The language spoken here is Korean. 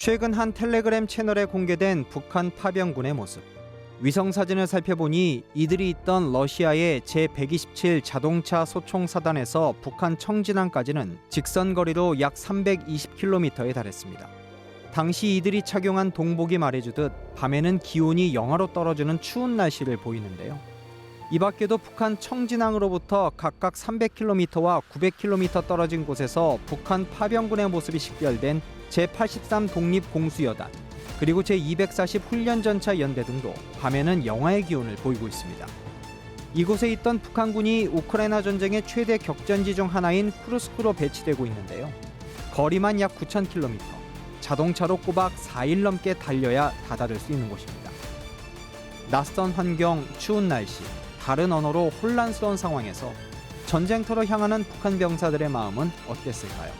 최근 한 텔레그램 채널에 공개된 북한 파병군의 모습. 위성 사진을 살펴보니 이들이 있던 러시아의 제127 자동차 소총 사단에서 북한 청진항까지는 직선 거리로 약 320km에 달했습니다. 당시 이들이 착용한 동복이 말해주듯 밤에는 기온이 영하로 떨어지는 추운 날씨를 보이는데요. 이 밖에도 북한 청진항으로부터 각각 300km와 900km 떨어진 곳에서 북한 파병군의 모습이 식별된 제83 독립공수여단 그리고 제240 훈련전차 연대 등도 밤에는 영하의 기온을 보이고 있습니다. 이곳에 있던 북한군이 우크라이나 전쟁의 최대 격전지 중 하나인 쿠르스크로 배치되고 있는데요. 거리만 약 9,000km, 자동차로 꼬박 4일 넘게 달려야 다다를 수 있는 곳입니다. 낯선 환경, 추운 날씨, 다른 언어로 혼란스러운 상황에서 전쟁터로 향하는 북한 병사들의 마음은 어땠을까요?